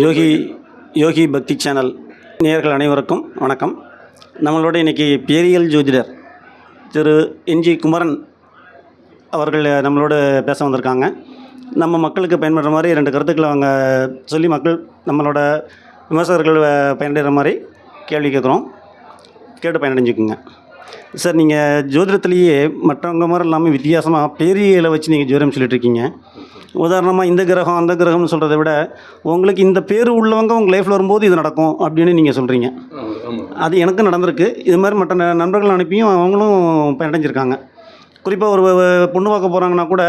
யோகி யோகி பக்தி சேனல் நேர்கள் அனைவருக்கும் வணக்கம். நம்மளோட இன்றைக்கி பேரியல் ஜோதிடர் திரு என்ஜி குமரன் அவர்கள் நம்மளோட பேச வந்திருக்காங்க. நம்ம மக்களுக்கு பயன்படுற மாதிரி ரெண்டு கருத்துக்களை அவங்க சொல்லி மக்கள் நம்மளோட விமர்சகர்கள் பயனடைகிற மாதிரி கேள்வி கேட்குறோம். கேட்டு பயனடைஞ்சுக்குங்க. சார் நீங்கள் ஜோதிடத்துலேயே மற்றவங்க மாதிரி இல்லாமல் வித்தியாசமாக பேரியலை வச்சு நீங்கள் ஜோதிடம் சொல்லிட்டு இருக்கீங்க. உதாரணமாக இந்த கிரகம் அந்த கிரகம்னு சொல்கிறத விட உங்களுக்கு இந்த பேர் உள்ளவங்க உங்கள் லைஃப்பில் வரும்போது இது நடக்கும் அப்படின்னு நீங்கள் சொல்கிறீங்க அது எனக்கு நடந்திருக்கு. இது மாதிரி மற்ற நண்பர்கள் அனுப்பியும் அவங்களும் பயனடைஞ்சிருக்காங்க. குறிப்பாக ஒரு பொண்ணு பார்க்க போகிறாங்கன்னா கூட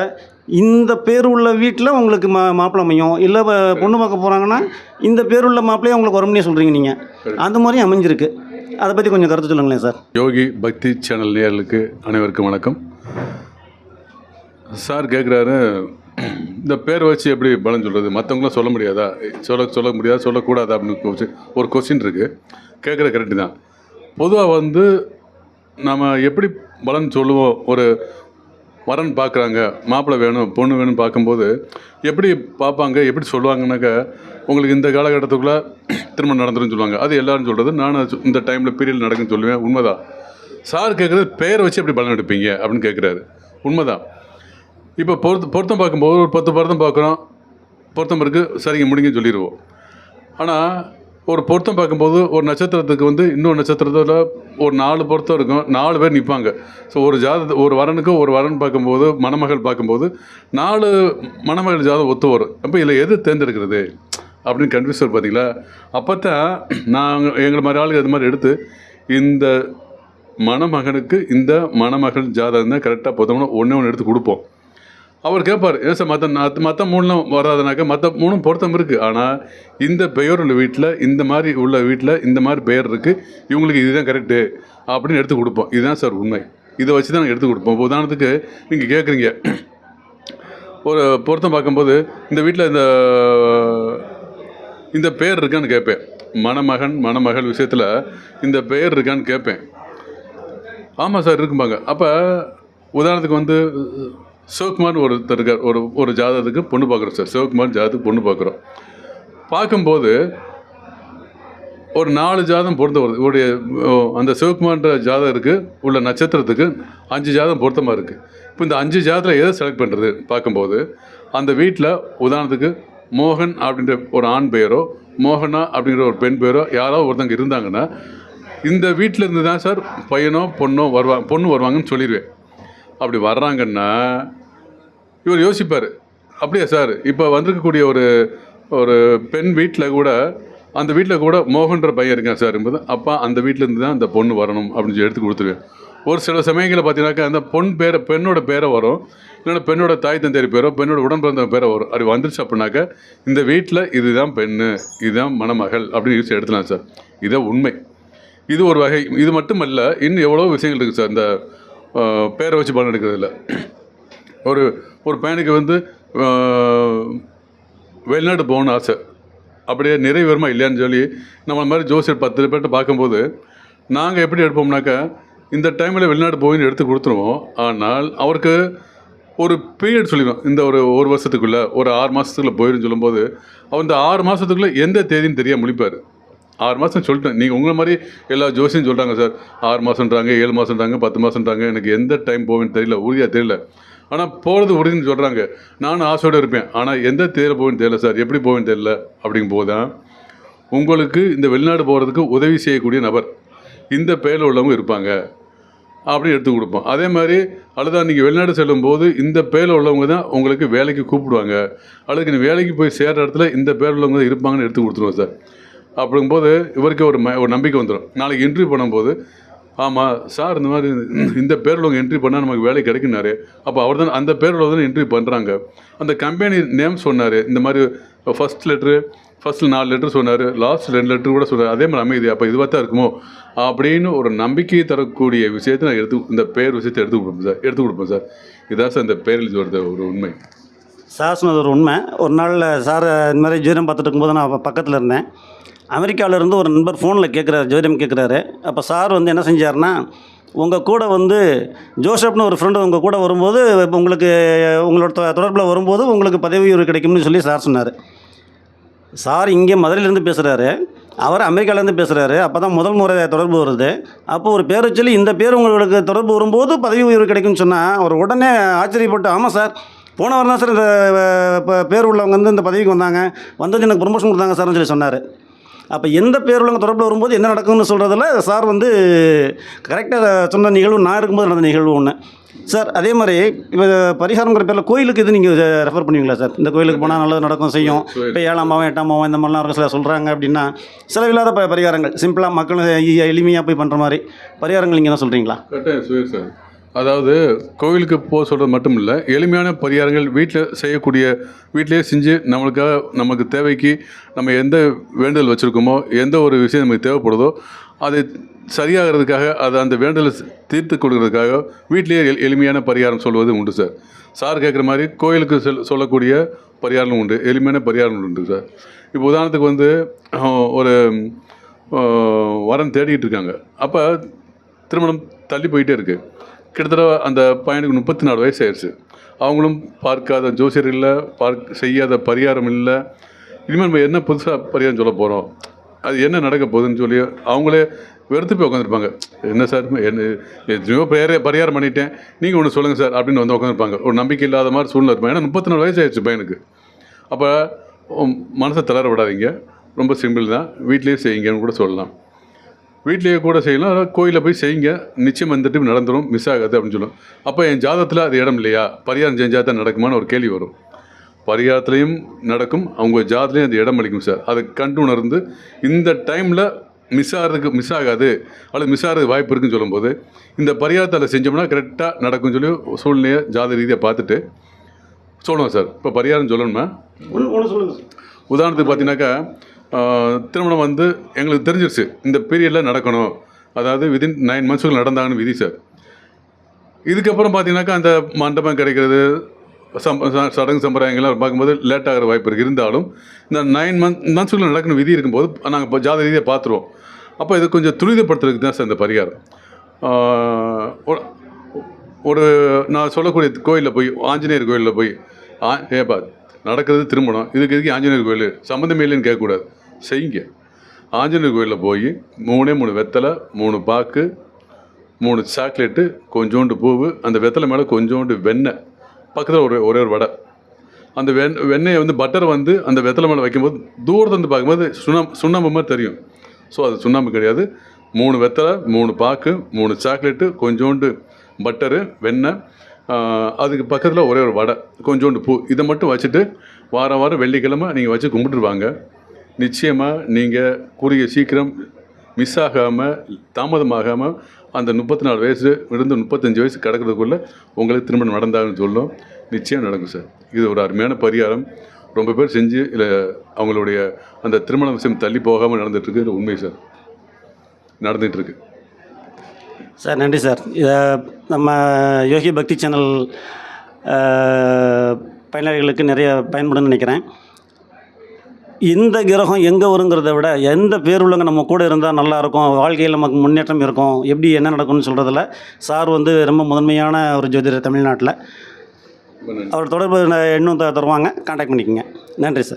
இந்த பேர் உள்ள வீட்டில் உங்களுக்கு மா மாப்பிள்ளை அமையும். இல்லை பொண்ணு பார்க்க போகிறாங்கன்னா இந்த பேர் உள்ள மாப்பிள்ளையே உங்களுக்கு வரும்னே சொல்கிறீங்க நீங்கள் அந்த மாதிரி அமைஞ்சிருக்கு. அதை பற்றி கொஞ்சம் கருத்து சொல்லுங்களேன் சார். யோகி பக்தி சேனல் நேர்களுக்கு அனைவருக்கும் வணக்கம். சார் கேட்குறாரு இந்த பேர் வச்சு எப்படி பலன் சொல்கிறது மற்றவங்களாம் சொல்ல முடியாதா? சொல்ல சொல்ல முடியாதா சொல்லக்கூடாதா அப்படின்னு ஒரு கொஸ்டின் இருக்குது கேட்குற கரெக்டு தான். பொதுவாக வந்து நம்ம எப்படி பலன் சொல்லுவோம்? ஒரு வரன் பார்க்குறாங்க. மாப்பிள்ளை வேணும் பொண்ணு வேணும் பார்க்கும்போது எப்படி பார்ப்பாங்க எப்படி சொல்லுவாங்கனாக்கா உங்களுக்கு இந்த காலகட்டத்துக்குள்ளே திருமணம் நடந்துருன்னு சொல்லுவாங்க. அது எல்லாரும் சொல்கிறது நான் இந்த டைமில் பீரியட் நடக்குன்னு சொல்லுவேன். உண்மைதான். சார் கேட்குறது பெயரை வச்சு எப்படி பலன் எடுப்பீங்க? அப்படின்னு கேட்குறாரு உண்மைதான். இப்போ பொருத்த பொருத்தம் பார்க்கும்போது ஒரு பத்து பொருத்தம் பார்க்குறோம். பொருத்தம் இருக்குது சரிங்க முடிங்கன்னு சொல்லிடுவோம் ஆனால் ஒரு பொருத்தம் பார்க்கும்போது ஒரு நட்சத்திரத்துக்கு வந்து இன்னொரு நட்சத்திரத்தில் ஒரு நாலு பொருத்தம் இருக்கும். நாலு பேர் நிற்பாங்க. ஸோ ஒரு ஜாத ஒரு வரனுக்கு ஒரு வரன் பார்க்கும்போது மணமகள் பார்க்கும்போது நாலு மணமகள் ஜாதம் ஒத்து வரும். அப்போ இதில் எது தேர்ந்தெடுக்கிறது? அப்படின்னு கன்ஃபியூஸ் பார்த்தீங்களா அப்போ தான் நாங்கள் எங்களை மாதிரி ஆளுங்க அது மாதிரி எடுத்து இந்த மணமகனுக்கு இந்த மணமகள் ஜாதகம் தான் கரெக்டாக பொருத்தம்னா ஒன்றே ஒன்று எடுத்து கொடுப்போம். அவர் கேட்பார் ஏன் சார் மற்ற மற்ற மூணுலாம் வராதுனாக்கா மற்ற மூணும் பொருத்தம் இருக்குது ஆனால் இந்த பெயர் உள்ள வீட்டில் இந்த மாதிரி உள்ள வீட்டில் இந்த மாதிரி பெயர் இருக்குது இவங்களுக்கு இதுதான் கரெக்டு அப்படின்னு எடுத்து கொடுப்போம். இதுதான் சார் உண்மை. இதை வச்சு தான் நாங்கள் எடுத்து கொடுப்போம். இப்போ உதாரணத்துக்கு நீங்கள் கேட்குறீங்க ஒரு பொருத்தம் பார்க்கும்போது இந்த வீட்டில் இந்த இந்த பேர் இருக்கான்னு கேட்பேன் மணமகன் மணமகள் விஷயத்தில் இந்த பெயர் இருக்கான்னு கேட்பேன் ஆமாம் சார் இருக்கும்பாங்க. அப்போ உதாரணத்துக்கு வந்து சிவகுமார்னு ஒருத்தர் இருக்கார் ஒரு ஒரு ஜாதகத்துக்கு பொண்ணு பார்க்குறோம் சார். சிவகுமார் ஜாதகத்துக்கு பொண்ணு பார்க்குறோம். பார்க்கும்போது ஒரு நாலு ஜாதகம் பொருத்த வருது இவருடைய அந்த சிவகுமார்ன்ற ஜாதகருக்கு உள்ள நட்சத்திரத்துக்கு அஞ்சு ஜாதம் பொருத்தமாக இருக்குது இப்போ இந்த அஞ்சு ஜாதகத்தில் எதை செலக்ட் பண்ணுறது பார்க்கும்போது அந்த வீட்டில் உதாரணத்துக்கு மோகன் அப்படின்ற ஒரு ஆண் பெயரோ மோகனா அப்படிங்கிற ஒரு பெண் பெயரோ யாராவது ஒருத்தங்க இருந்தாங்கன்னா இந்த வீட்டில் இருந்து தான் சார் பையனோ பொண்ணோ வருவாங்க பொண்ணு வருவாங்கன்னு சொல்லிடுவேன் அப்படி வர்றாங்கன்னா இவர் யோசிப்பார். அப்படியா சார் இப்போ வந்திருக்கக்கூடிய ஒரு ஒரு பெண் வீட்டில் கூட அந்த வீட்டில் கூட மோகன்ற பையன் இருக்கான் சார். என்பது அப்பா அந்த வீட்டிலேருந்து தான் அந்த பொண்ணு வரணும் அப்படின்னு சொல்லி எடுத்து கொடுத்துருவேன். ஒரு சில சமயங்களில் பார்த்தீங்கன்னாக்கா அந்த பொன் பேரை பெண்ணோட பேரை வரும். இல்லைன்னா பெண்ணோட தாய் தந்தையர் பேரோ பெண்ணோட உடன் பிறந்த பேரை வரும். அப்படி வந்துருச்சு அப்படின்னாக்கா இந்த வீட்டில் இதுதான் பெண்ணு இதுதான் மணமகள் அப்படின்னு யூஸ் எடுத்துலாம் சார். இதான் உண்மை. இது ஒரு வகை. இது மட்டுமல்ல இன்னும் எவ்வளோ விஷயங்கள் இருக்குது சார். இந்த பேரை வச்சு பலன் எடுக்கிறதில்ல. ஒரு ஒரு பையனுக்கு வந்து வெளிநாடு போகணும்னு ஆசை. அப்படியே நிறைவேறமா இல்லையான்னு சொல்லி நம்மளை மாதிரி ஜோசியர் பத்து பேர்கிட்ட பார்க்கும்போது நாங்கள் எப்படி எடுப்போம்னாக்கா இந்த டைமில் வெளிநாடு போயின்னு எடுத்து கொடுத்துருவோம். ஆனால் அவருக்கு ஒரு பீரியட் சொல்லிடுவோம் இந்த ஒரு ஒரு வருஷத்துக்குள்ளே ஒரு ஆறு மாதத்துக்குள்ளே போயிருன்னு சொல்லும்போது அவர் இந்த ஆறு மாதத்துக்குள்ளே எந்த தேதின்னு தெரியாம முழிப்பார். ஆறு மாதம் சொல்லிட்டேன். நீங்கள் உங்களை மாதிரி எல்லா ஜோசியும் சொல்கிறாங்க சார். ஆறு மாதம்ன்றாங்க ஏழு மாதம்ன்றாங்க பத்து மாதம்ன்றாங்க எனக்கு எந்த டைம் போவேன்னு தெரியல உறுதியாக தெரியல. ஆனால் போகிறது உறுதின்னு சொல்கிறாங்க நானும் ஆசையோடு இருப்பேன். ஆனால் எந்த தேதியில் போவேன்னு தெரியல சார். எப்படி போவேன்னு தெரியல அப்படிங்கும் போது தான் உங்களுக்கு இந்த வெளிநாடு போகிறதுக்கு உதவி செய்யக்கூடிய நபர் இந்த பெயரில் உள்ளவங்க இருப்பாங்க. அப்படின்னு எடுத்து கொடுப்போம். அதே மாதிரி அல்லது நீங்கள் வெளிநாடு செல்லும்போது இந்த பேரில் உள்ளவங்க தான் உங்களுக்கு வேலைக்கு கூப்பிடுவாங்க. அல்லது நீங்கள் வேலைக்கு போய் சேர்ற இடத்துல இந்த பேர் உள்ளவங்க தான் இருப்பாங்கன்னு எடுத்து கொடுத்துருவோம் சார். அப்படிங்கும்போது இவருக்கு ஒரு ம ஒரு நம்பிக்கை வந்துடும் நாளைக்கு என்ட்ரி பண்ணும்போது ஆமாம் சார் இந்த மாதிரி இந்த பேரில் உங்கள் என்ட்ரி பண்ணால் நமக்கு வேலை கிடைக்குனாரு அப்போ அவர் தான் அந்த பேரில் தான் என்ட்ரி பண்ணுறாங்க அந்த கம்பெனி நேம் சொன்னார். இந்த மாதிரி ஃபஸ்ட் லெட்ரு ஃபஸ்ட்டில் நாலு லெட்ரு சொன்னார். லாஸ்ட் ரெண்டு லெட்ரு கூட சொன்னார். அதே மாதிரி அமைதி. அப்போ இதுவாக தான் இருக்குமோ? அப்படின்னு ஒரு நம்பிக்கையை தரக்கூடிய விஷயத்தை நான் எடுத்து இந்த பேர் விஷயத்தை எடுத்து கொடுப்பேன் சார். எடுத்து கொடுப்பேன் சார். இதான் சார் இந்த பேரில் சொல்கிறது ஒரு உண்மை. சார் சொன்னது ஒரு உண்மை. ஒரு நாள் சார் இந்த மாதிரி ஜீரம் பார்த்துட்டு இருக்கும்போது நான் பக்கத்தில் இருந்தேன். அமெரிக்காவிலேருந்து ஒரு நண்பர் ஃபோனில் கேட்குறாரு ஜோதிடம் கேட்குறாரு. அப்போ சார் வந்து என்ன செஞ்சாருன்னா உங்கள் கூட வந்து ஜோசப்னு ஒரு ஃப்ரெண்டு உங்கள் கூட வரும்போது இப்போ உங்களுக்கு உங்களோட தொடர்பில் வரும்போது உங்களுக்கு பதவி உயர்வு கிடைக்கும்னு சொல்லி சார் சொன்னார். சார் இங்கே மதுரையிலேருந்து பேசுகிறாரு அவர் அமெரிக்காலேருந்து பேசுகிறாரு அப்போ தான் முதல் முறை தொடர்பு வருது. அப்போ ஒரு பேர் சொல்லி இந்த பேர் உங்களுக்கு தொடர்பு வரும்போது பதவி உயர்வு கிடைக்கும்னு சொன்னால் அவர் உடனே ஆச்சரியப்பட்டு ஆமாம் சார் போன வாரம் தான் சார் இந்த இப்போ பேர் உள்ளவங்க வந்து இந்த பதவிக்கு வந்தாங்க. வந்தது எனக்கு ப்ரொமோஷன் கொடுத்தாங்க சார்னு சொல்லி சொன்னார். அப்போ எந்த பேர் உள்ளவங்க தொடர்பில் வரும்போது என்ன நடக்கும்னு சொல்கிறதுல சார் வந்து கரெக்டாக சொன்ன நிகழ்வு நான் இருக்கும்போது நடந்த நிகழ்வு ஒன்று சார் அதே மாதிரி இப்போ பரிகாரங்கிற பேரில் கோயிலுக்கு இது நீங்கள் ரெஃபர் பண்ணுவீங்களா சார்? இந்த கோயிலுக்கு போனால் நல்லது நடக்கும் செய்யும். இப்போ ஏழாம் மாவம் எட்டாம் மாவம் இந்த மாதிரிலாம் இருக்க சில சொல்கிறாங்க அப்படின்னா செலவில்லாத ப பரிகாரங்கள். சிம்பிளாக மக்கள் எளிமையாக போய் பண்ணுற மாதிரி பரிகாரங்கள் நீங்கள் தான் சொல்கிறீங்களா சார். அதாவது கோவிலுக்கு போக சொல்கிறது மட்டும் இல்லை எளிமையான பரிகாரங்கள் வீட்டில் செய்யக்கூடிய வீட்டிலேயே செஞ்சு நம்மளுக்காக நமக்கு தேவைக்கு நம்ம எந்த வேண்டுதல் வச்சுருக்கோமோ எந்த ஒரு விஷயம் நமக்கு தேவைப்படுதோ அது சரியாகிறதுக்காக அதை அந்த வேண்டுதலை தீர்த்து கொடுக்கறதுக்காக வீட்டிலேயே எளி- எளிமையான பரிகாரம் சொல்வது உண்டு சார். சார் கேட்குற மாதிரி கோயிலுக்கு சொல் சொல்லக்கூடிய பரிகாரம் உண்டு எளிமையான பரிகாரம் உண்டு சார். இப்போ உதாரணத்துக்கு வந்து ஒரு வரம் வரன் இருக்காங்க. அப்போ திருமணம் தள்ளி போயிட்டே இருக்குது கிட்டத்தட்ட அந்த பையனுக்கு முப்பத்தி நாலு வயசு ஆயிடுச்சு அவங்களும் பார்க்காத ஜோசியர் இல்லை பார்க் செய்யாத பரிகாரம் இல்லை. இனிமேல் நம்ம என்ன புதுசாக பரிகாரம் சொல்ல போகிறோம் அது என்ன நடக்க போகுதுன்னு சொல்லி அவங்களே வெறுத்து போய் உட்காந்துருப்பாங்க என்ன சார் என்ன எத்தனையோ பரிகார பரிகாரம் பண்ணிட்டேன். நீங்கள் ஒன்று சொல்லுங்கள் சார் அப்படின்னு வந்து உட்காந்துருப்பாங்க ஒரு நம்பிக்கை இல்லாத மாதிரி சூழ்நிலை இருப்பாங்க ஏன்னா முப்பத்தி நாலு வயசு ஆயிடுச்சு பையனுக்கு. அப்போ மனசை தளர விடாதீங்க. ரொம்ப சிம்பிள் தான். வீட்லேயே செய்யுங்கன்னு கூட சொல்லலாம். வீட்லேயே கூட செய்யலாம் அதாவது கோயிலில் போய் செய்யுங்க. நிச்சயம் வந்துட்டு நடந்துடும் மிஸ் ஆகாது அப்படின்னு சொல்லுவோம் அப்போ என் ஜாதகத்தில் அது இடம் இல்லையா? பரிகாரம் செஞ்சால் தான் நடக்குமான்னு ஒரு கேள்வி வரும். பரிகாரத்துலேயும் நடக்கும் அவங்க ஜாதத்துலேயும் அந்த இடம் அளிக்கும் சார். அதை கண்டு உணர்ந்து இந்த டைமில் மிஸ் ஆகிறதுக்கு மிஸ் ஆகாது அல்லது மிஸ் ஆகிறதுக்கு வாய்ப்பு இருக்குன்னு சொல்லும்போது இந்த பரிகாரத்தை அதில் செஞ்சோம்னா கரெக்டாக நடக்கும்னு சொல்லி சூழ்நிலையை ஜாத ரீதியாக பார்த்துட்டு சொல்லுவோம் சார். இப்போ பரிகாரம் சொல்லணுமா? ஒன்று சொல்லுங்கள் சார். உதாரணத்துக்கு பார்த்தீங்கன்னாக்கா திருமணம் வந்து எங்களுக்கு தெரிஞ்சிருச்சு. இந்த பீரியடில் நடக்கணும். அதாவது விதின் நைன் மந்த்ஸுக்குள் நடந்தாங்கன்னு விதி சார் இதுக்கப்புறம் பார்த்தீங்கன்னாக்கா அந்த மண்டபம் கிடைக்கிறது சம் ச- சடங்கு சம்பிரதாயங்கள்லாம் பார்க்கும்போது லேட் ஆகிற வாய்ப்பு இருக்குது இருந்தாலும் இந்த நைன் மந்த் மந்த்ஸுக்குள்ள நடக்கணும் விதி இருக்கும்போது நாங்கள் இப்போ ஜாத ரீதியாக பார்த்துருவோம் அப்போ இது கொஞ்சம் துரிதப்படுத்துறதுக்கு தான் சார் இந்த பரிகாரம். ஒரு- ஒரு நான் சொல்லக்கூடிய கோயிலில் போய் ஆஞ்சநேயர் கோயிலில் போய் ஆ ஏப்பா நடக்கிறது திருமணம். இதுக்கு எதுக்கு ஆஞ்சநேயர் கோயில்? சம்மந்தம் இல்லைன்னு கேட்கக்கூடாது. செய்யுங்க. ஆஞ்சநேயர் கோயிலில் போய் மூணே மூணு வெத்தலை மூணு பாக்கு மூணு சாக்லேட்டு கொஞ்சோண்டு பூவு அந்த வெத்தலை மேலே கொஞ்சோண்டு வெண்ணெய் பக்கத்தில் ஒரு ஒரே ஒரு வடை. அந்த வெண் வெண்ணெயை வந்து பட்டரை வந்து அந்த வெத்தலை மேலே வைக்கும்போது தூரத்துல இருந்து பார்க்கும்போது சுண்ணாம்பு சுண்ணாம்பு மாதிரி தெரியும். ஸோ அது சுண்ணாம்பு கிடையாது. மூணு வெத்தலை மூணு பாக்கு மூணு சாக்லேட்டு கொஞ்சோண்டு பட்டரு வெண்ணெய் அதுக்கு பக்கத்தில் ஒரே ஒரு வடை கொஞ்சோண்டு பூ. இதை மட்டும் வச்சுட்டு வாரம் வாரம் வெள்ளிக்கிழமை நீங்கள் வச்சு கும்பிட்டுருவாங்க நிச்சயமாக நீங்கள் கூடிய சீக்கிரம் மிஸ் ஆகாமல் தாமதமாகாமல் அந்த முப்பத்தி நாலு வயசு இருந்து முப்பத்தஞ்சு வயசு கிடக்கிறதுக்குள்ளே உங்களுக்கு திருமணம் நடந்தாங்கன்னு சொல்லும். நிச்சயம் நடக்கும் சார். இது ஒரு அருமையான பரிகாரம். ரொம்ப பேர் செஞ்சு இல்லை அவங்களுடைய அந்த திருமண விஷயம் தள்ளி போகாமல் நடந்துகிட்ருக்கு உண்மை சார். நடந்துகிட்ருக்கு சார் நன்றி சார். இதை நம்ம யோகி பக்தி சேனல் பயனாளிகளுக்கு நிறைய பயன்படும்னு நினைக்கிறேன். இந்த கிரகம் எங்கே வருங்கிறத விட எந்த பேர் உள்ளவங்க நம்ம கூட இருந்தால் நல்லாயிருக்கும்? வாழ்க்கையில் நமக்கு முன்னேற்றம் இருக்கும். எப்படி என்ன நடக்கும்னு சொல்கிறதுல சார் வந்து ரொம்ப முதன்மையான ஒரு ஜோதிடர் தமிழ்நாட்டில். அவர் தொடர்பு இன்னும் த- தருவாங்க. காண்டாக்ட் பண்ணிக்கோங்க. நன்றி சார்.